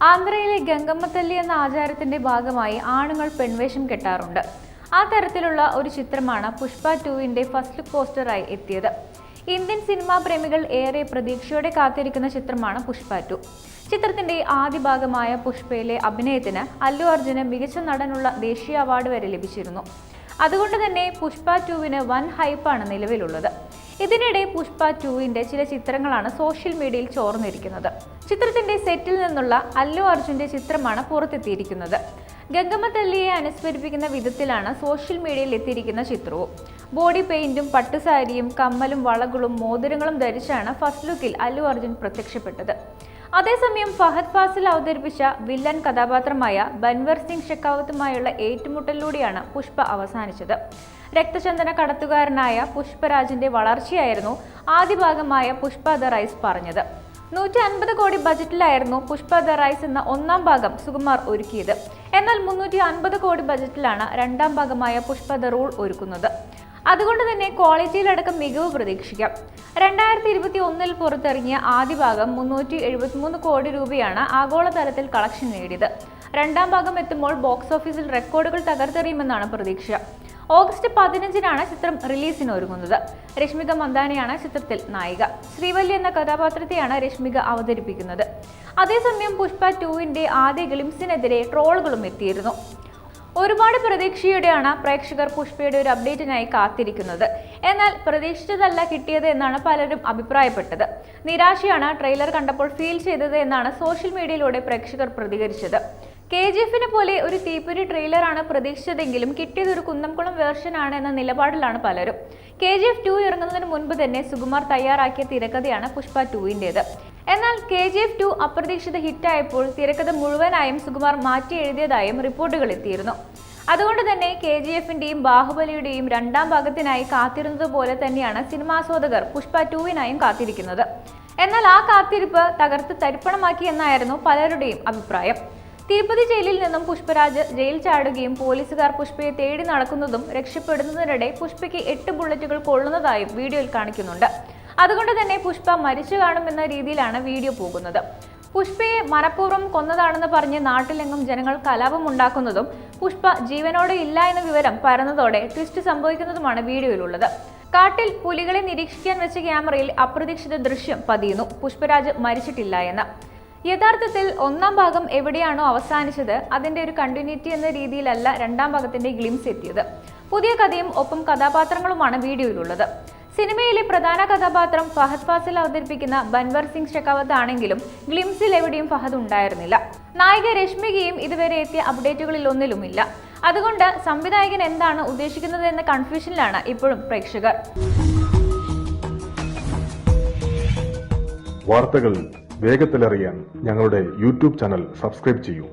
ആന്ധ്രയിലെ ഗംഗമ്മത്തല്ലി എന്ന ആചാരത്തിന്റെ ഭാഗമായി ആണുങ്ങൾ പെൺവേഷം കെട്ടാറുണ്ട്. ആ തരത്തിലുള്ള ഒരു ചിത്രമാണ് പുഷ്പ ടുവിന്റെ ഫസ്റ്റ് ലുക്ക് പോസ്റ്ററായി എത്തിയത്. ഇന്ത്യൻ സിനിമാ പ്രേമികൾ ഏറെ പ്രതീക്ഷയോടെ കാത്തിരിക്കുന്ന ചിത്രമാണ് പുഷ്പ ടു. ചിത്രത്തിന്റെ ആദ്യ ഭാഗമായ പുഷ്പയിലെ അഭിനയത്തിന് അല്ലു അർജുന് മികച്ച നടനുള്ള ദേശീയ അവാർഡ് വരെ ലഭിച്ചിരുന്നു. അതുകൊണ്ട് തന്നെ പുഷ്പ ടുവിന് വൻ ഹൈപ്പാണ് നിലവിലുള്ളത്. ഇതിനിടെ പുഷ്പ ടുവിന്റെ ചില ചിത്രങ്ങളാണ് സോഷ്യൽ മീഡിയയിൽ ചോർന്നിരിക്കുന്നത്. ചിത്രത്തിന്റെ സെറ്റിൽ നിന്നുള്ള അല്ലു അർജുന്റെ ചിത്രമാണ് പുറത്തെത്തിയിരിക്കുന്നത്. ഗംഗമ്മ തല്ലിയെ അനുസ്മരിപ്പിക്കുന്ന വിധത്തിലാണ് സോഷ്യൽ മീഡിയയിൽ എത്തിയിരിക്കുന്ന ചിത്രവും. ബോഡി പെയിന്റും പട്ടുസാരിയും കമ്മലും വളകളും മോതിരങ്ങളും ധരിച്ചാണ് ഫസ്റ്റ് ലുക്കിൽ അല്ലു അർജുൻ പ്രത്യക്ഷപ്പെട്ടത്. അതേസമയം ഫഹദ് ഫാസിൽ അവതരിപ്പിച്ച വില്ലൻ കഥാപാത്രമായ ബൻവർ സിംഗ് ഷെക്കാവത്തുമായുള്ള ഏറ്റുമുട്ടലിലൂടെയാണ് പുഷ്പ അവസാനിച്ചത്. രക്തചന്ദന കടത്തുകാരനായ പുഷ്പരാജിന്റെ വളർച്ചയായിരുന്നു ആദ്യ ഭാഗമായ പുഷ്പ ദ റൈസ് പറഞ്ഞത്. നൂറ്റി അൻപത് കോടി ബജറ്റിലായിരുന്നു പുഷ്പ ദ റൈസ് എന്ന ഒന്നാം ഭാഗം സുകുമാർ ഒരുക്കിയത്. എന്നാൽ മുന്നൂറ്റി അൻപത് കോടി ബജറ്റിലാണ് രണ്ടാം ഭാഗമായ പുഷ്പ ദ റൂൾ ഒരുക്കുന്നത്. അതുകൊണ്ട് തന്നെ ക്വാളിറ്റിയിലടക്കം മികവ് പ്രതീക്ഷിക്കാം. രണ്ടായിരത്തി ഇരുപത്തി ഒന്നിൽ പുറത്തിറങ്ങിയ ആദ്യ ഭാഗം മുന്നൂറ്റി എഴുപത്തിമൂന്ന് കോടി രൂപയാണ് ആഗോളതലത്തിൽ കളക്ഷൻ നേടിയത്. രണ്ടാം ഭാഗം എത്തുമ്പോൾ ബോക്സ് ഓഫീസിൽ റെക്കോർഡുകൾ തകർത്തെറിയുമെന്നാണ് പ്രതീക്ഷ. ഓഗസ്റ്റ് പതിനഞ്ചിനാണ് ചിത്രം റിലീസിന് ഒരുങ്ങുന്നത്. രശ്മിക മന്ദാനയാണ് ചിത്രത്തിൽ നായിക. ശ്രീവല്ലി എന്ന കഥാപാത്രത്തെയാണ് രശ്മിക അവതരിപ്പിക്കുന്നത്. അതേസമയം പുഷ്പ ടുവിന്റെ ആദ്യ ഗ്ലിംസിനെതിരെ ട്രോളുകളും എത്തിയിരുന്നു. ഒരുപാട് പ്രതീക്ഷയോടെയാണ് പ്രേക്ഷകർ പുഷ്പയുടെ ഒരു അപ്ഡേറ്റിനായി കാത്തിരിക്കുന്നത്. എന്നാൽ പ്രതീക്ഷിച്ചതല്ല കിട്ടിയത് എന്നാണ് പലരും അഭിപ്രായപ്പെട്ടത്. നിരാശയാണ് ട്രെയിലർ കണ്ടപ്പോൾ ഫീൽ ചെയ്തത് എന്നാണ് സോഷ്യൽ മീഡിയയിലൂടെ പ്രേക്ഷകർ പ്രതികരിച്ചത്. കെ ജി എഫിനെ പോലെ ഒരു തീപ്പൊരി ട്രെയിലറാണ് പ്രതീക്ഷിച്ചതെങ്കിലും കിട്ടിയത് ഒരു കുന്നംകുളം വേർഷനാണ് എന്ന നിലപാടിലാണ് പലരും. കെ ജി എഫ് ടു ഇറങ്ങുന്നതിന് മുൻപ് തന്നെ സുകുമാർ തയ്യാറാക്കിയ തിരക്കഥയാണ് പുഷ്പ ടുവിന്റേത് എന്നാൽ കെ ജി എഫ് ടു അപ്രതീക്ഷിത ഹിറ്റായപ്പോൾ തിരക്കഥ മുഴുവനായും സുകുമാർ മാറ്റി എഴുതിയതായും റിപ്പോർട്ടുകൾ എത്തിയിരുന്നു. അതുകൊണ്ട് തന്നെ കെ ജി എഫിന്റെയും ബാഹുബലിയുടെയും രണ്ടാം ഭാഗത്തിനായി കാത്തിരുന്നത് പോലെ തന്നെയാണ് സിനിമാസ്വാദകർ പുഷ്പ ടുവിനായും കാത്തിരിക്കുന്നത്. എന്നാൽ ആ കാത്തിരിപ്പ് തകർത്ത് തരിപ്പണമാക്കി എന്നായിരുന്നു പലരുടെയും അഭിപ്രായം. തിരുപ്പതി ജയിലിൽ നിന്നും പുഷ്പരാജ് ജയിൽ ചാടുകയും പോലീസുകാർ പുഷ്പയെ തേടി നടക്കുന്നതും രക്ഷപ്പെടുന്നതിനിടെ പുഷ്പയ്ക്ക് എട്ട് ബുള്ളറ്റുകൾ കൊള്ളുന്നതായും വീഡിയോയിൽ കാണിക്കുന്നുണ്ട്. അതുകൊണ്ട് തന്നെ പുഷ്പ മരിച്ചു കാണുമെന്ന രീതിയിലാണ് വീഡിയോ പോകുന്നത്. പുഷ്പയെ മനഃപൂർവം കൊന്നതാണെന്ന് പറഞ്ഞ് നാട്ടിലെങ്ങും ജനങ്ങൾ കലാപമുണ്ടാക്കുന്നതും പുഷ്പ ജീവനോടെ ഇല്ല എന്ന വിവരം പരന്നതോടെ ട്വിസ്റ്റ് സംഭവിക്കുന്നതുമാണ് വീഡിയോയിലുള്ളത്. കാട്ടിൽ പുലികളെ നിരീക്ഷിക്കാൻ വെച്ച ക്യാമറയിൽ അപ്രതീക്ഷിത ദൃശ്യം പതിയുന്നു. പുഷ്പരാജ് മരിച്ചിട്ടില്ല എന്ന്. യഥാർത്ഥത്തിൽ ഒന്നാം ഭാഗം എവിടെയാണോ അവസാനിച്ചത് അതിന്റെ ഒരു കണ്ടിന്യൂറ്റി എന്ന രീതിയിലല്ല രണ്ടാം ഭാഗത്തിന്റെ ഗ്ലിംസ് എത്തിയത്. പുതിയ കഥയും ഒപ്പം കഥാപാത്രങ്ങളുമാണ് വീഡിയോയിലുള്ളത്. സിനിമയിലെ പ്രധാന കഥാപാത്രം ഫഹദ് ഫാസിൽ അവതരിപ്പിക്കുന്ന ബൻവർ സിംഗ് ഷെക്കാവത്ത് ആണെങ്കിലും ഗ്ലിംസിൽ എവിടെയും ഫഹദ് ഉണ്ടായിരുന്നില്ല. നായിക രശ്മികയും ഇതുവരെ എത്തിയ അപ്ഡേറ്റുകളിൽ ഒന്നിലുമില്ല. അതുകൊണ്ട് സംവിധായകൻ എന്താണ് ഉദ്ദേശിക്കുന്നത് എന്ന കൺഫ്യൂഷനിലാണ് ഇപ്പോഴും പ്രേക്ഷകർ. വാർത്തകൾ വേഗത്തിലറിയാൻ ഞങ്ങളുടെ യൂട്യൂബ് ചാനൽ സബ്സ്ക്രൈബ് ചെയ്യൂ.